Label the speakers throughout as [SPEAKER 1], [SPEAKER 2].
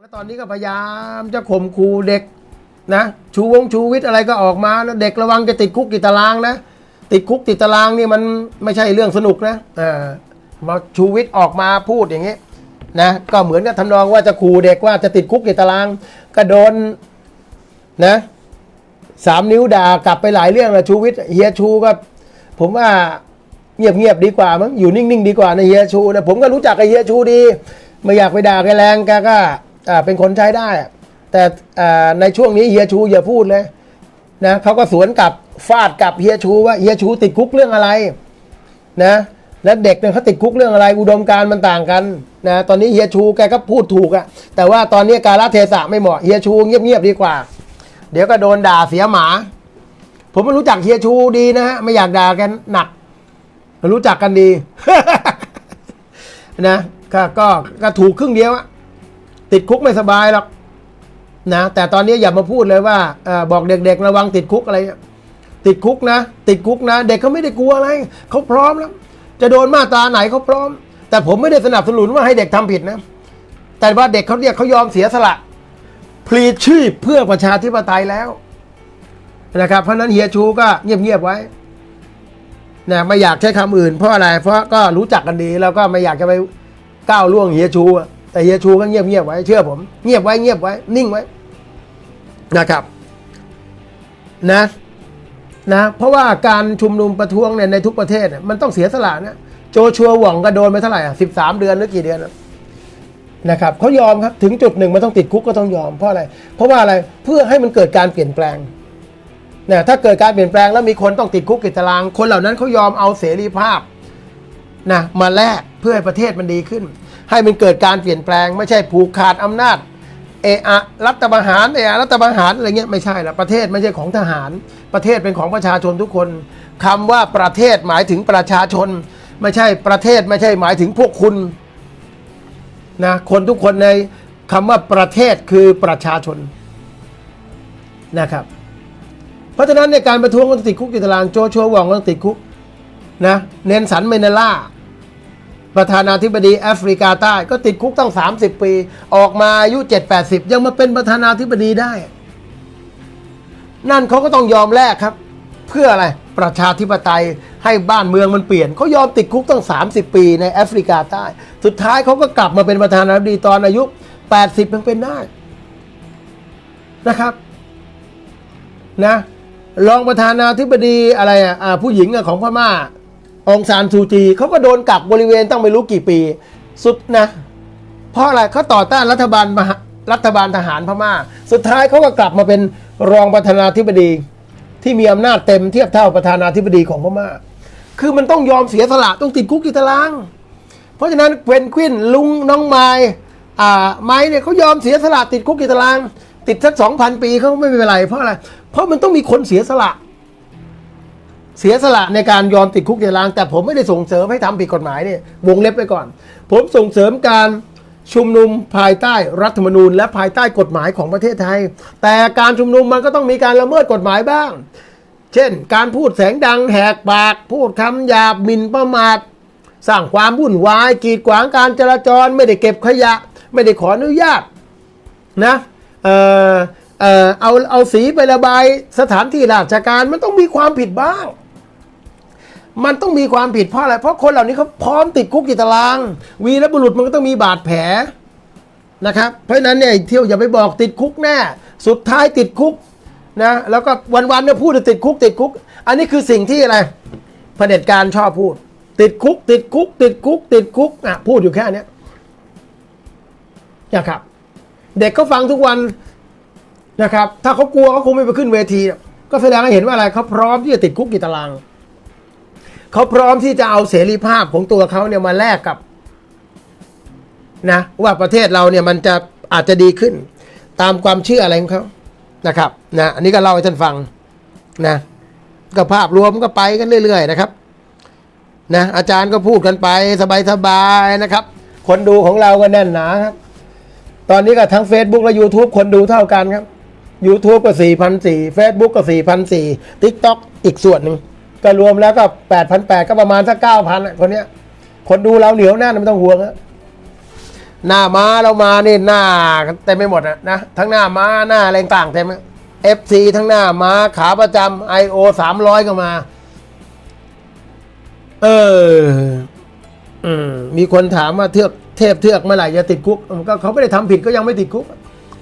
[SPEAKER 1] แล้วตอนนี้ก็พยายามจะข่มขู่เด็กนะชูวงชูวิทย์อะไรก็ออกมาแล้วเด็กระวังจะติดคุกติดตารางนะ ติดคุกติดตารางนี่มันไม่ใช่เรื่องสนุกนะเออมาชูวิทย์ออกมาพูดอย่างนี้นะก็เหมือนกับทำนองว่าจะขู่เด็กว่าจะติดคุกติดตาราง ก็โดนนะสามนิ้วด่ากลับไปหลายเรื่องเลยชูวิทย์เฮียชูก็ผมว่าเงียบๆดีกว่ามั้งอยู่นิ่งๆดีกว่านะเฮียชูนะผมก็รู้จักกับเฮียชูดี ไม่อยากไปด่าแกแรงแกก็ อ่าเป็นคนใช้ได้ แต่อ่าในช่วงนี้เฮียชูอย่าพูดเลยนะเขาก็สวนกลับฟาดกลับเฮียชูว่าเฮียชูติดคุกเรื่องอะไรนะแล้วเด็กเนี่ยเขาติดคุกเรื่องอะไรอุดมการ์มันต่างกันนะตอนนี้เฮียชูแกก็พูดถูกอะแต่ว่าตอนนี้การละเทศะไม่เหมาะเฮียชูเงียบๆดีกว่า เดี๋ยวก็โดนด่าเสียหมา ผมไม่รู้จักเฮียชูดีนะฮะไม่อยากด่ากันหนักรู้จักกันดีนะก็ก็ก็ถูกครึ่งเดียวอะ ติดคุกไม่สบายหรอกนะแต่ตอนนี้อย่ามาพูดเลยว่าอบอกเด็กๆระวังติดคุกอะไร ติดคุกนะ ติดคุกนะ เด็กเขาไม่ได้กลัวอะไรเขาพร้อมแล้วจะโดนมาตราไหนเขาพร้อม แต่ผมไม่ได้สนับสนุนว่าให้เด็กทำผิดนะ แต่ว่าเด็กเขาเนี่ยเขายอมเสียสละพลีชีพเพื่อประชาธิปไตยแล้วนะครับเพราะนั้นเฮียชูก็เงียบๆไว้นะไม่อยากใช้คำอื่นเพราะอะไรเพราะก็รู้จักกันดีแล้วก็ไม่อยากจะไปก้าวล่วงเฮียชูอะ แต่เฮียชูก็เงียบเงียบไว้เชื่อผม เงียบไว้เงียบไว้ นิ่งไว้นะครับ นะนะเพราะว่าการชุมนุมประท้วงเนี่ยในทุกประเทศเนี่ยมันต้องเสียสละนะโจชัวหว่องก็โดนไปเท่าไหร่อะสิบสามเดือนหรือกี่เดือนนะครับเขายอมครับถึงจุดหนึ่งมันต้องติดคุกก็ต้องยอมเพราะอะไร เพราะว่าอะไรเพื่อให้มันเกิดการเปลี่ยนแปลงนี่ยถ้าเกิดการเปลี่ยนแปลงแล้วมีคนต้องติดคุกติดตาราง คนเหล่านั้นเขายอมเอาเสรีภาพนะมาแลกเพื่อให้ประเทศมันดีขึ้น ให้มันเกิดการเปลี่ยนแปลง ไม่ใช่ผูกขาดอำนาจเอะอะรัฐประหารเอะอะรัฐประหารอะไรเงี้ยไม่ใช่ละประเทศไม่ใช่ของทหาร ประเทศเป็นของประชาชนทุกคนคำว่าประเทศหมายถึงประชาชน ไม่ใช่ประเทศไม่ใช่หมายถึงพวกคุณนะคนทุกคนในคำว่าประเทศคือประชาชนนะครับ เพราะฉะนั้นในการประท้วงก็ต้องติดคุกติดตารางโจชัววองก็ต้องติดคุกนะเนนสันเมนเดล่า ประธานาธิบดีแอฟริกาใต้ก็ติดคุกตั้ง 30 ปี ออกมาอายุ 7-80 ยังมาเป็นประธานาธิบดีได้ นั่นเขาก็ต้องยอมแลกครับ เพื่ออะไรประชาธิปไตยให้บ้านเมืองมันเปลี่ยนเขายอมติดคุกตั้ง 30 ปีในแอฟริกาใต้ สุดท้ายเขาก็กลับมาเป็นประธานาธิบดีตอนอายุ 80ยังเป็นได้นะครับนะรองประธานาธิบดีอะไรอะอ่าผู้หญิงของพม่า องซานซูจีเขาก็โดนกักบริเวณตั้งไม่รู้กี่ปี สุดนะ เพราะอะไรเขาต่อต้านรัฐบาลมหารัฐบาลทหารพม่า สุดท้ายเขาก็กลับมาเป็นรองประธานาธิบดี ที่มีอำนาจเต็มเทียบเท่าประธานาธิบดีของพม่า คือมันต้องยอมเสียสละต้องติดคุกติดตาราง เพราะฉะนั้นเพนกวินลุงน้องไม้อ่าไม้เนี่ยเขายอมเสียสละติดคุกติดตาราง ติดสักสองพันปีเขาไม่เป็นไรเพราะอะไร เพราะมันต้องมีคนเสียสละ เสียสละในการยอมติดคุกติดตาราง แต่ผมไม่ได้ส่งเสริมให้ทำผิดกฎหมายเนี่ยวงเล็บไปก่อน ผมส่งเสริมการชุมนุมภายใต้รัฐธรรมนูญ และภายใต้กฎหมายของประเทศไทย แต่การชุมนุมมันก็ต้องมีการละเมิดกฎหมายบ้าง เช่น การพูดแสงดังแหกปาก พูดคำหยาบหมิ่นประมาทสร้างความวุ่นวาย กีดขวางการจราจร ไม่ได้เก็บขยะ ไม่ได้ขออนุญาตนะเออเออเอาเอาสีไประบายสถานที่ราชการมันต้องมีความผิดบ้าง มันต้องมีความผิดเพราะอะไร เพราะคนเหล่านี้เขาพร้อมติดคุกติดตาราง วีรบุรุษมันก็ต้องมีบาดแผลนะครับ เพราะฉะนั้นเนี่ยเที่ยวอย่าไปบอกติดคุกแน่ สุดท้ายติดคุกนะแล้วก็วันๆเนี่ยพูดต่ติดคุกติดคุก อันนี้คือสิ่งที่อะไรเผด็จการชอบพูด ติดคุก ติดคุก ติดคุก ติดคุกอะพูดอยู่แค่นี้นะครับ เด็กเขาฟังทุกวันนะครับ ถ้าเขากลัวเขาคงไม่ไปขึ้นเวที ก็แสดงให้เห็นว่าอะไรเขาพร้อมที่จะติดคุกติดตาราง เขาพร้อมที่จะเอาเสรีภาพของตัวเขาเนี่ยมาแลกกับนะว่าประเทศเราเนี่ยมันจะอาจจะดีขึ้น ตามความเชื่ออะไรของเขานะครับนะอันนี้ก็เล่าให้ท่านฟังนะก็ภาพรวมก็ไปกันเรื่อย ๆ นะครับนะอาจารย์ก็พูดกันไปสบายๆนะครับ คนดูของเราก็แน่นหนาครับ ตอนนี้ก็ทั้ง Facebook และ YouTube คนดูเท่ากันครับ YouTube ก็4 0 0 4 Facebook ก็4 0 0 4 TikTok อีกส่วนหนึ่ง ก็รวมแล้วก็8 0 0 8ก็ประมาณสัก9,000อะคนเนี้ย คนดูเราเหนียวแน่นไม่ต้องห่วงอะหน้าม้าเรามานี่หน้าเต็มไปหมดอะนะทั้งหน้าม้าหน้าอะไรต่างเต็มเอฟซีทั้งหน้าม้าขาประจำไอโอสามร้อยก็มา เออมีคนถามว่าเทือกเทพเทือกเมื่อไหร่จะติดคุกก็เขาไม่ได้ทำผิดก็ยังไม่ติดคุก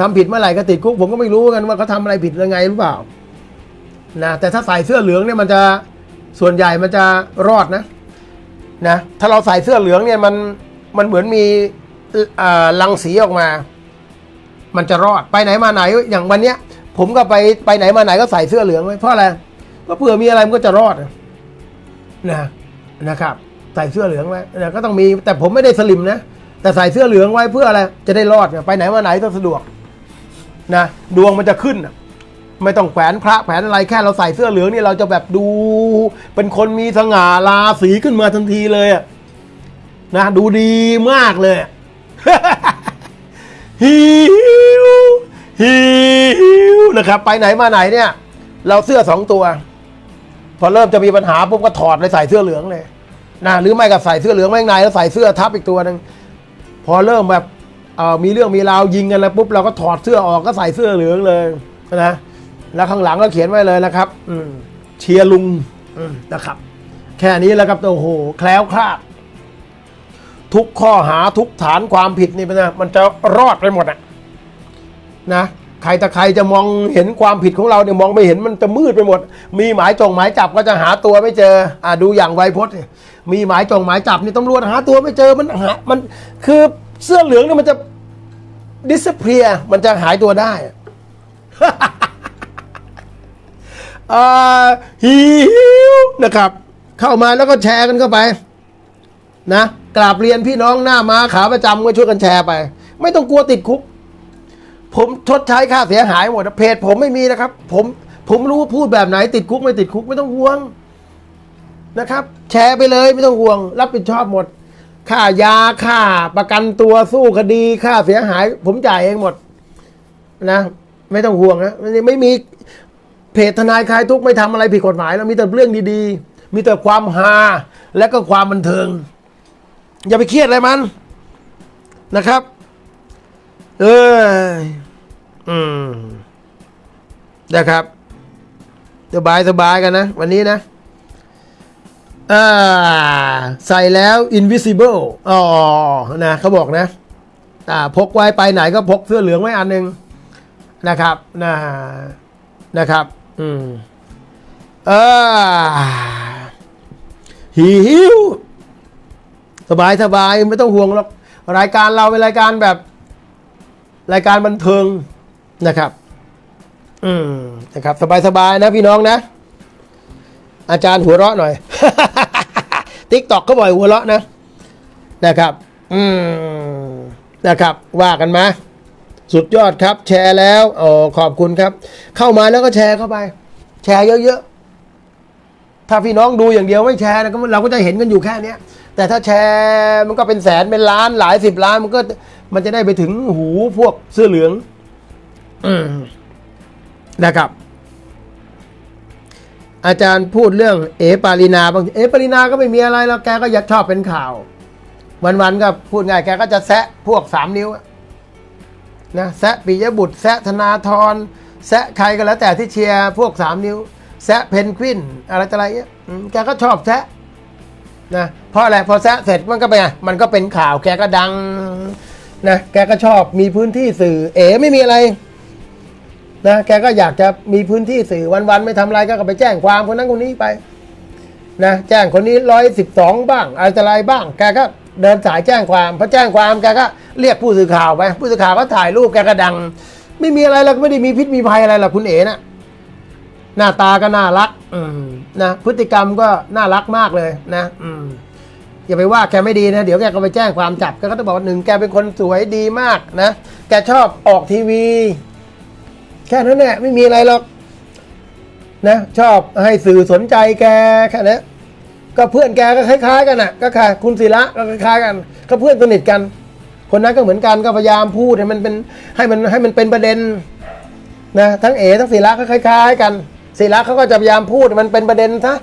[SPEAKER 1] ทำผิดเมื่อไหร่ก็ติดคุก ผมก็ไม่รู้กันว่าเขาทำอะไรผิดยังไงหรือเปล่านะแต่ถ้าใส่เสื้อเหลืองเนี่ยมันจะ ส่วนใหญ่มันจะรอดนะนะถ้าเราใส่เสื้อเหลืองเนี่ยมันมันเหมือนมีอ่ารังสีออกมา มันจะรอดไปไหนมาไหนอย่างวันเนี้ย ผมก็ไปไปไหนมาไหนก็ใส่เสื้อเหลืองไว้เพราะอะไรเพราะเผื่อมีอะไรมันก็จะรอดนะนะครับใส่เสื้อเหลืองไว้นะก็ต้องมีแต่ผมไม่ได้สลิมนะแต่ใส่เสื้อเหลืองไว้เพื่ออะไรจะได้รอดไปไหนมาไหนต้องสะดวกนะดวงมันจะขึ้นนะ ไม่ต้องแขวนพระแขวนอะไรแค่เราใส่เสื้อเหลืองนี่เราจะแบบดู เป็นคนมีสง่าราศีขึ้นมาทันทีเลยนะดูดีมากเลยฮิวฮิวนะครับ ไปไหนมาไหนเนี่ย เราเสื้อสองตัว พอเริ่มจะมีปัญหาปุ๊บก็ถอดเลยใส่เสื้อเหลืองเลยนะหรือไม่ก็ใส่เสื้อเหลืองไว้ข้างในแล้วใส่เสื้อทับอีกตัวหนึ่งพอเริ่มแบบเออมีเรื่องมีราวยิงกันแล้วปุ๊บเราก็ถอดเสื้อออกก็ใส่เสื้อเหลืองเลยนะ แล้วข้างหลังก็เขียนไว้เลยนะครับ อืมเชียร์ลุงอืมนะครับ แค่นี้แล้วครับโอ้โหแคล้วคลาด ทุกข้อหาทุกฐานความผิดนี่มันนะมันจะรอดไปหมดอะนะใครแต่ใครจะมองเห็นความผิดของเราเนี่ยมองไม่เห็นมันจะมืดไปหมด มีหมายจงหมายจับก็จะหาตัวไม่เจอ อ่าดูอย่างไวพจน์เนี่ยมีหมายจงหมายจับนี่ตำรวจหาตัวไม่เจอมันหามันคือเสื้อเหลืองเนี่ยมันจะดิสเพลียมันจะหายตัวได้ ฮิวนะครับ เข้ามาแล้วก็แชร์กันเข้าไป นะกราบเรียนพี่น้องหน้ามาขาประจำก็ช่วยกันแชร์ไป ไม่ต้องกลัวติดคุก ผมชดใช้ค่าเสียหายหมดเพจผมไม่มีนะครับ ผมผมรู้พูดแบบไหนติดคุกไม่ติดคุกไม่ต้องห่วงนะครับ แชร์ไปเลยไม่ต้องห่วง รับผิดชอบหมด ค่ายาค่าประกันตัวสู้คดีค่าเสียหาย ผมจ่ายเองหมด นะ ไม่ต้องห่วงนะไม่มี เพจทนายคลายทุกข์ไม่ทำอะไรผิดกฎหมายแล้วมีแต่เรื่องดีๆ มีแต่ความฮาและก็ความบันเทิง อย่าไปเครียดอะไรมันนะครับ เอออืมนะครับสบายสบายกันนะ วันนี้นะอ่าใส่แล้ว invisible อ๋อนะเขาบอกนะอ่าพกไว้ไปไหนก็พกเสื้อเหลืองไว้อันหนึ่งนะครับนะนะครับ อืมเออหิวสบายสบายไม่ต้องห่วงหรอก รายการเราเป็นรายการแบบ รายการบันเทิงนะครับ อืมนะครับ สบายสบายนะพี่น้องนะ อาจารย์หัวเราะหน่อยติ๊กตอกก็บ่อยหัวเราะนะนะครับ อืมนะครับ ว่ากันมา สุดยอดครับ แชร์แล้วอ๋อขอบคุณครับ เข้ามาแล้วก็แชร์เข้าไป แชร์เยอะๆ ถ้าพี่น้องดูอย่างเดียวไม่แชร์นะก็เราก็จะเห็นกันอยู่แค่เนี้ย แต่ถ้าแชร์มันก็เป็นแสนเป็นล้านหลายสิบล้าน มันก็มันจะได้ไปถึงหูพวกเสื้อเหลือง อืมนะครับ อาจารย์พูดเรื่อง เอปารินาบางทีเอปารินาก็ไม่มีอะไรแล้วแกก็อยากชอบเป็นข่าว วันๆก็พูดง่ายแกก็จะแซะพวกสามนิ้วอะ นะแซะปิยบุตร แซะธนาธรแซะใครก็แล้วแต่ที่เชียร์พวกสามนิ้ว แซะเพนกวินอะไรต่ออะไรเงี้ยแกก็ชอบแซะนะเพราะอะไรพอแซะเสร็จมันก็เป็นไงมันก็เป็นข่าวแกก็ดังนะแกก็ชอบมีพื้นที่สื่อ เอ๋ไม่มีอะไรนะแกก็อยากจะมีพื้นที่สื่อวันๆไม่ทำอะไรก็ไปแจ้งความคนนั้นคนนี้ไปนะแจ้งคนนี้ร้อยสิบสองบ้างอะไรต่ออะไรบ้าง แกก็ เดินสายแจ้งความพอแจ้งความแกก็เรียกผู้สื่อข่าวไป ผู้สื่อข่าวก็ถ่ายรูปแกก็ดัง ไม่มีอะไรหรอกไม่ได้มีพิษมีภัยอะไรหรอกคุณเอ๋นะหน้าตาก็น่ารักอืนะพฤติกรรมก็น่ารักมากเลยนะอืมอย่าไปว่าแกไม่ดีนะเดี๋ยวแกก็ไปแจ้งความจับแกก็ต้องบอกว่าหนึ่งแกเป็นคนสวยดีมากนะแกชอบออกทีวี แค่นั้นแหละไม่มีอะไรหรอกนะชอบให้สื่อสนใจแกแค่นั้น ก็เพื่อนแกก็คล้าย ๆ กันน่ะ ก็ค่ะคุณศิระก็คล้ายๆกัน ก็เพื่อนสนิทกัน คนนั้นก็เหมือนกันก็พยายามพูดให้มันเป็นให้มันให้มันเป็นประเด็นนะทั้งเอทั้งศิระก็คล้าย ๆ กันศิระเขาก็จะพยายามพูดมันเป็นประเด็นซะ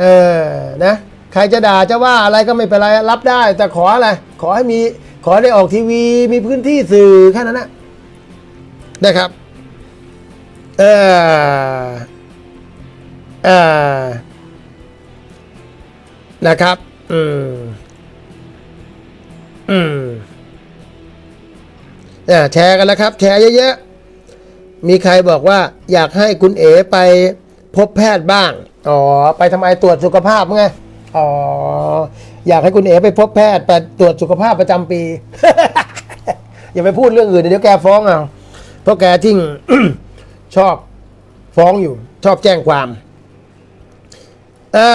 [SPEAKER 1] เออนะใครจะด่าจะว่าอะไรก็ไม่เป็นไรรับได้ แต่ขออะไรขอให้มีขอได้ออกทีวีมีพื้นที่สื่อแค่นั้นนะนะครับเออเออ นะครับ อืม อืมอ่าแชร์กันแล้วครับ แชร์เยอะๆ มีใครบอกว่า อยากให้คุณเอ๋ไปพบแพทย์บ้าง อ๋อ ไปทำไมตรวจสุขภาพไง อ๋อ อยากให้คุณเอ๋ไปพบแพทย์ไปตรวจสุขภาพประจำปี อย่าไปพูดเรื่องอื่นเดี๋ยวแกฟ้องเอาเพราะแกทิ้งชอบฟ้องอยู่ ชอบแจ้งความ อ่า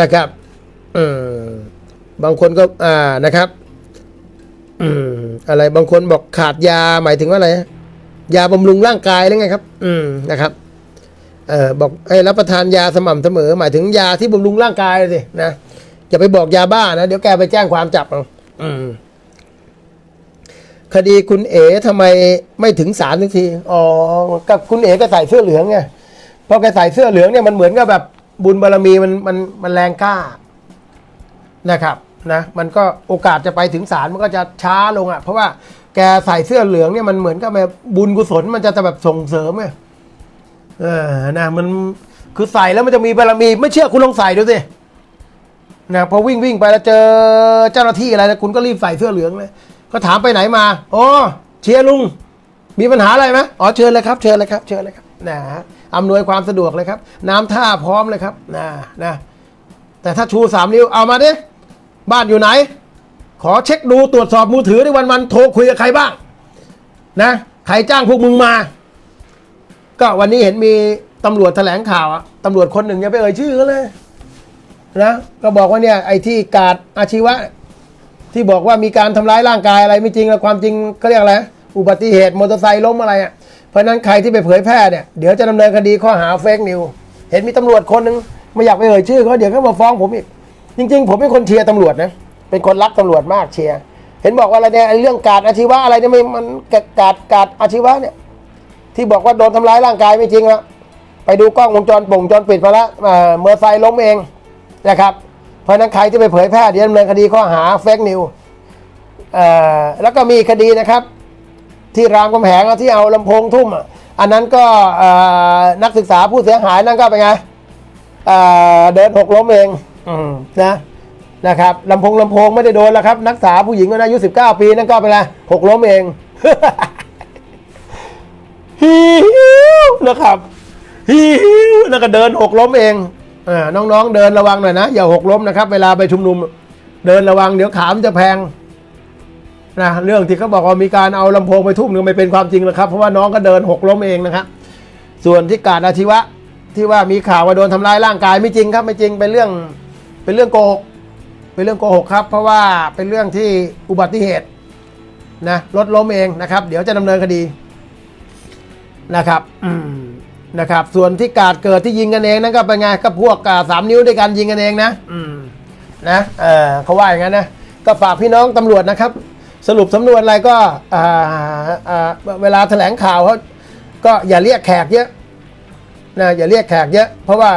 [SPEAKER 1] นะครับ อืมบางคนก็ อ่านะครับ อืม อะไรบางคนบอกขาดยาหมายถึงว่าอะไรยาบำรุงร่างกายหรือไงครับ อืมนะครับ เออบอกให้รับประทานยาสม่ำเสมอ หมายถึงยาที่บำรุงร่างกายสินะอย่าไปบอกยาบ้านะเดี๋ยวแกไปแจ้งความจับเอาอืมคดีคุณเอ๋ทำไมไม่ถึงศาลสักที อ๋อ กับคุณเอ๋ก็ใส่เสื้อเหลืองไงพอแกใส่เสื้อเหลืองเนี่ยมันเหมือนกับแบบ บุญบารมีมันมันมันแรงกล้านะครับนะมันก็โอกาสจะไปถึงศาลมันก็จะช้าลงอะ เพราะว่าแกใส่เสื้อเหลืองเนี่ยมันเหมือนกับแบบบุญกุศลมันจะแบบส่งเสริมไงเออนะมันคือใส่แล้วมันจะมีบารมีไม่เชื่อคุณลองใส่ดูสินะพอวิ่งวิ่งไปแล้วเจอเจ้าหน้าที่อะไรนะคุณก็รีบใส่เสื้อเหลืองเลยก็ถามไปไหนมาอ๋อเชียร์ลุง มีปัญหาอะไรไหมอ๋อเชิญเลยครับ เชิญเลยครับ เชิญเลยครับนะ อำนวยความสะดวกเลยครับ น้ำท่าพร้อมเลยครับนะนะแต่ถ้าชูสามนิ้วเอามาดิบ้านอยู่ไหน ขอเช็คดูตรวจสอบมือถือในวันวันโทรคุยกับใครบ้างนะใครจ้างพวกมึงมา ก็วันนี้เห็นมีตำรวจแถลงข่าวอะตำรวจคนหนึ่งยังไปเอ่ยชื่อเขาเลยนะก็บอกว่าเนี่ยไอ้ที่กาดอาชีวะ ที่บอกว่ามีการทำร้ายร่างกายอะไรไม่จริงแล้วความจริงเขาเรียกอะไรอุบัติเหตุมอเตอร์ไซค์ล้มอะไรอะ เพราะนั้นใครที่ไปเผยแพร่เนี่ยเดี๋ยวจะดำเนินคดีข้อหาเฟกนิวเห็นมีตำรวจคนหนึ่งไม่อยากไปเอ่ยชื่อเขาเดี๋ยวเขามาฟ้องผมอีกจริง ๆ ผมเป็นคนเชียร์ตำรวจนะเป็นคนรักตำรวจมากเชียร์เห็นบอกว่าอะไรเนี่ยไอ้เรื่องกาดอาชีวะอะไรเนี่ยไม่มันกาดกาดอาชีวะเนี่ยที่บอกว่าโดนทำร้ายร่างกายไม่จริงอะไปดูกล้องวงจรป่งจรปิดมาแล้วเมื่อไซล้มเองนะครับเพราะนั้นใครที่ไปเผยแพร่เดี๋ยวดำเนินคดีข้อหาเฟกนิวแล้วก็มีคดีนะครับ ที่รามคำแหงอะที่เอาลำโพงทุ่มอะอันนั้นก็เอ่อนักศึกษาผู้เสียหายนั่นก็เป็นไงเอ่อเดินหกล้มเองอืมนะนะครับลำโพงลำโพงไม่ได้โดนแล้วครับ นักศึกษาผู้หญิงอายุ 19 ปีนั่นก็เป็นไงหกล้มเองฮิวนะครับฮิวแล้วก็เดินหกล้มเองอ่าน้องๆเดินระวังหน่อยนะ อย่าหกล้มนะครับ เวลาไปชุมนุม เดินระวังเดี๋ยวขามนจะแพง นะเรื่องที่เขาบอกว่ามีการเอาลำโพงไปทุ่มนึงไม่เป็นความจริงหรอกครับ เพราะว่าน้องก็เดินหกล้มเองนะครับ ส่วนที่กาดอาชีวะที่ว่ามีข่าวว่าโดนทำร้ายร่างกายไม่จริงครับไม่จริงเป็นเรื่องเป็นเรื่องโกหกเป็นเรื่องโกหกครับ เพราะว่าเป็นเรื่องที่อุบัติเหตุนะรถล้มเองนะครับ เดี๋ยวจะดำเนินคดีนะครับนะครับ ส่วนที่กาดเกิดที่ยิงกันเองนั่นก็เป็นไงก็พวกสามนิ้วด้วยกันยิงกันเองนะนะเออเขาว่าอย่างนั้นนะก็ฝากพี่น้องตำรวจนะครับ สรุปสำนวนอะไรก็เวลาแถลงข่าวเขาก็อย่าเรียกแขกเยอะนะอย่าเรียกแขกเยอะ เพราะว่า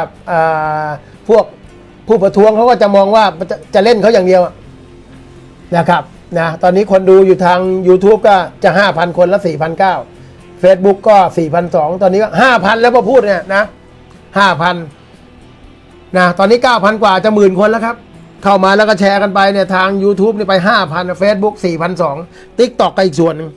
[SPEAKER 1] พวกผู้ประท้วงเขาก็จะมองว่าจะจะเล่นเขาอย่างเดียวนะครับนะตอนนี้คนดูอยู่ทาง YouTube ก็จะ 5,000 คนละ 4,900 Facebook ก็ 4,200 ตอนนี้ก็ 5,000 แล้วพอพูดเนี่ยนะ 5,000นะตอนนี้ 9,000 กว่าจะหมื่นคนแล้วครับ เข้ามาแล้วก็แชร์กันไปเนี่ยทาง YouTube นี่ไป 5,000 Facebook 4,200 TikTok ก็อีกส่วนหนึ่ง